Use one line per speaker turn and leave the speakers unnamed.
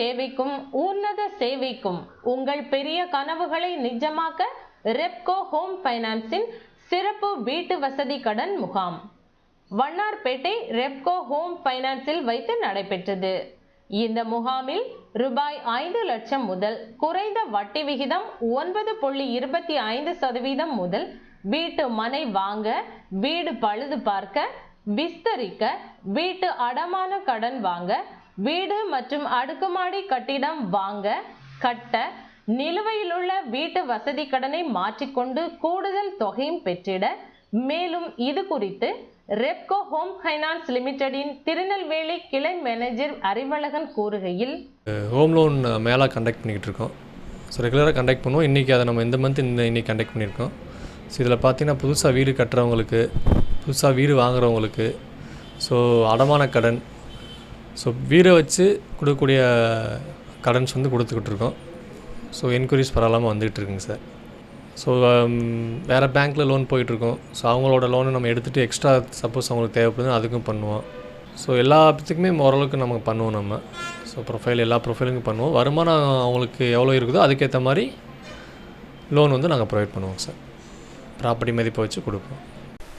தேவைக்கும் உன்னத சேவைக்கும் உங்கள் பெரிய கனவுகளை நிஜமாக்க ரெப்கோ ஹோம் ஃபைனான்ஸின் சிறப்பு வீட்டு வசதி கடன் முகாம். வண்ணார்பேட்டை ரெப்கோ ஹோம் ஃபைனான்ஸில் வைத்து நடைபெற்றது. இந்த முகாமில் ரூபாய் ஐந்து லட்சம் முதல் குறைந்த வட்டி விகிதம் ஒன்பது புள்ளி இருபத்தி ஐந்து சதவீதம் முதல் வீட்டு மனை வாங்க வீடு பழுது பார்க்க விஸ்தரிக்க வீட்டு அடமான கடன் வாங்க வீடு மற்றும் அடுக்குமாடி கட்டிடம் வாங்க கட்ட நிலுவையில் உள்ள வீட்டு வசதி கடனை மாற்றிக்கொண்டு கூடுதல் தொகையும் பெற்றிட மேலும் இது குறித்து ரெப்கோ ஹோம் ஃபைனான்ஸ் லிமிடெடின் திருநெல்வேலி கிளை மேனேஜர் அறிவழகன் கூறுகையில்
ஹோம் லோன் மேலே கண்டக்ட் பண்ணிக்கிட்டு இருக்கோம். ஸோ ரெகுலராக கண்டக்ட் பண்ணுவோம். இன்றைக்கி அதை நம்ம இந்த மந்த் இந்த இன்றைக்கி கண்டக்ட் பண்ணியிருக்கோம். ஸோ இதில் பார்த்தீங்கன்னா புதுசாக வீடு கட்டுறவங்களுக்கு புதுசாக வீடு வாங்குறவங்களுக்கு ஸோ அடமான கடன் ஸோ வீரை வச்சு கொடுக்கக்கூடிய கடன்ஸ் வந்து கொடுத்துக்கிட்டு இருக்கோம். ஸோ என்கொயரிஸ் பரவாயில்லாமல் வந்துகிட்டு இருக்குங்க சார். ஸோ um, வேறு பேங்க்கில் லோன் போயிட்டுருக்கோம். ஸோ அவங்களோட லோனை நம்ம எடுத்துகிட்டு எக்ஸ்ட்ரா சப்போஸ் அவங்களுக்கு தேவைப்படுதுன்னு அதுக்கும் பண்ணுவோம். ஸோ எல்லாத்துக்குமே ஓரளவுக்கு நமக்கு பண்ணுவோம் நம்ம. ஸோ ப்ரொஃபைல் எல்லா ப்ரொஃபைலுக்கும் பண்ணுவோம். வருமானம் அவங்களுக்கு எவ்வளோ இருக்குதோ அதுக்கேற்ற மாதிரி லோன் வந்து நாங்கள் ப்ரொவைட் பண்ணுவோம் சார். ப்ராப்பர்ட்டி மதிப்பை வச்சு கொடுப்போம்.